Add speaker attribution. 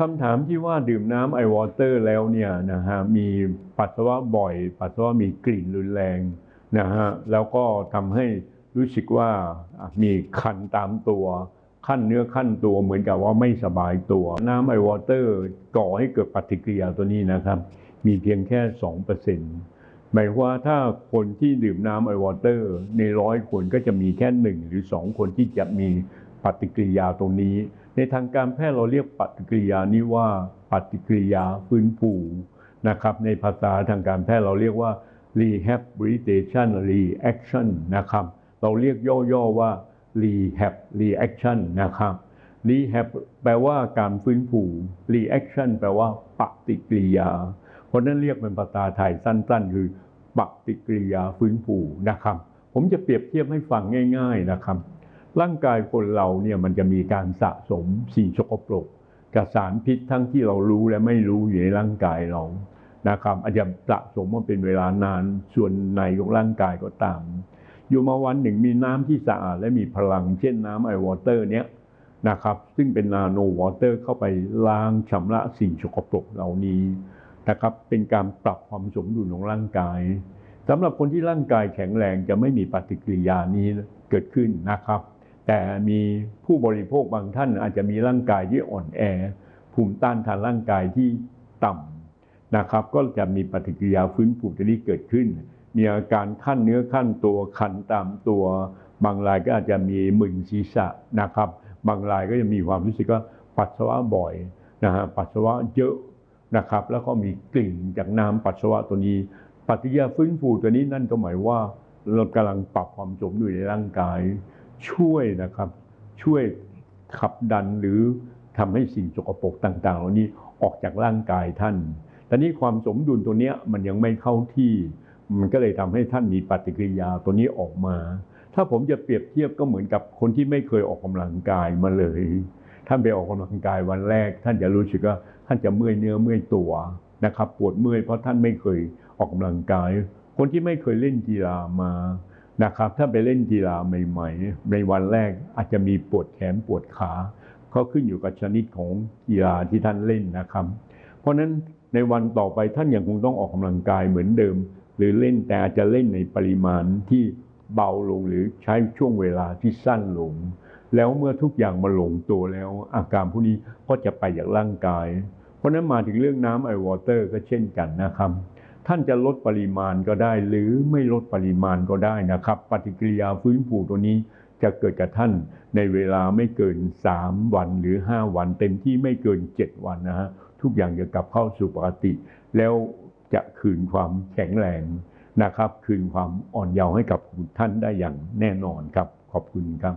Speaker 1: คำถามที่ว่าดื่มน้ำไอวอเตอร์แล้วเนี่ยนะฮะมีปัสสาวะบ่อย ปัสสาวะมีกลิ่นรุนแรงนะฮะแล้วก็ทำให้รู้สึกว่ามีคันตามตัวขั้นเนื้อขั้นตัวเหมือนกับว่าไม่สบายตัว น้ำไอวอเตอร์ก่อให้เกิดปฏิกิริยาตัวนี้นะครับ มีเพียงแค่ 2%หมายความว่าถ้าคนที่ดื่มน้ำไอวอเตอร์ในร้อยคนก็จะมีแค่หนึ่งหรือสองคนที่จะมีปฏิกิริยาตรงนี้ ในทางการแพทย์เราเรียกปฏิกิริยานี้ว่าปฏิกิริยาฟื้นฟูนะครับ ในภาษาทางการแพทย์เราเรียกว่า rehabilitation reaction นะครับ เราเรียกย่อๆว่า rehab reaction นะครับ rehab แปลว่าการฟื้นฟู reaction แปลว่าปฏิกิริยา เพราะนั้นเรียกเป็นภาษาไทยสั้น ๆ คือปฏิกิริยาฟื้นฟูนะครับ ผมจะเปรียบเทียบให้ฟังง่าย ๆนะครับ ร่างกายคนเราเนี่ยมันจะมีการสะสมสิ่งสกปรกกับสารพิษทั้งที่เรารู้และไม่รู้อยู่ในร่างกายเรานะครับอาจจะสะสมมาเป็นเวลานานส่วนในของร่างกายก็ตาม อยู่มาวันหนึ่งมีน้ำที่สะอาดและมีพลัง เช่นน้ำไอวอเตอร์เนี้ยนะครับ ซึ่งเป็นนาโนวอเตอร์เข้าไปล้างชำระสิ่งสกปรกเหล่านี้นะครับเป็นการปรับความสมดุลของร่างกายสำหรับคนที่ร่างกายแข็งแรงจะไม่มีปฏิกิริยานี้เกิดขึ้นนะครับ แต่มีผู้บริโภคบางท่านอาจจะมีร่างกายที่อ่อนแอ ภูมิต้านทานร่างกายที่ต่ำนะครับ ก็จะมีปฏิกิริยาฟื้นฟูตัวนี้เกิดขึ้น มีอาการขั้นเนื้อขั้นตัวคันตามตัว บางรายก็อาจจะมีมึนศีรษะนะครับ บางรายก็จะมีความรู้สึกว่าปัสสาวะบ่อยนะฮะปัสสาวะเยอะนะครับ แล้วก็มีกลิ่นจากน้ำปัสสาวะตัวนี้ ปฏิกิริยาฟื้นฟูตัวนี้นั่นก็หมายว่าเรากำลังปรับความสมดุลในร่างกาย ช่วยนะครับช่วยขับดันหรือทำให้สิ่งสกปรกต่างๆเหล่านี้ออกจากร่างกายท่านแต่นี้ความสมดุลตัวเนี้ยมันยังไม่เข้าที่ มันก็เลยทำให้ท่านมีปฏิกิริยาตัวนี้ออกมา ถ้าผมจะเปรียบเทียบก็เหมือนกับคนที่ไม่เคยออกกำลังกายมาเลย ท่านไปออกกำลังกายวันแรก ท่านจะรู้สึกว่าท่านจะเมื่อยเนื้อเมื่อยตัวนะครับ ปวดเมื่อยเพราะท่านไม่เคยออกกำลังกาย คนที่ไม่เคยเล่นกีฬามา นะครับ ถ้าไปเล่นกีฬาใหม่ ๆ ในวันแรกอาจจะมีปวดแขนปวดขาเขาขึ้นอยู่กับชนิดของกีฬาที่ท่านเล่นนะครับ เพราะฉะนั้นในวันต่อไปท่านยังคงต้องออกกำลังกายเหมือนเดิม หรือเล่นแต่อาจจะเล่นในปริมาณที่เบาลงหรือใช้ช่วงเวลาที่สั้นลง แล้วเมื่อทุกอย่างมาลงตัวแล้ว อาการพวกนี้ก็จะไปจากร่างกาย เพราะนั้นมาถึงเรื่องน้ำไอวอเตอร์ก็เช่นกันนะครับ ท่านจะลดปริมาณก็ได้ หรือไม่ลดปริมาณก็ได้นะครับ ปฏิกิริยาฟื้นฟูตัวนี้จะเกิดกับท่านในเวลาไม่เกิน 3 วันหรือ 5 วัน เต็มที่ไม่เกิน 7 วันนะฮะทุกอย่างจะกลับเข้าสู่ปกติ แล้วจะคืนความแข็งแรงนะครับ คืนความอ่อนเยาว์ให้กับท่านได้อย่างแน่นอนครับ ขอบคุณครับ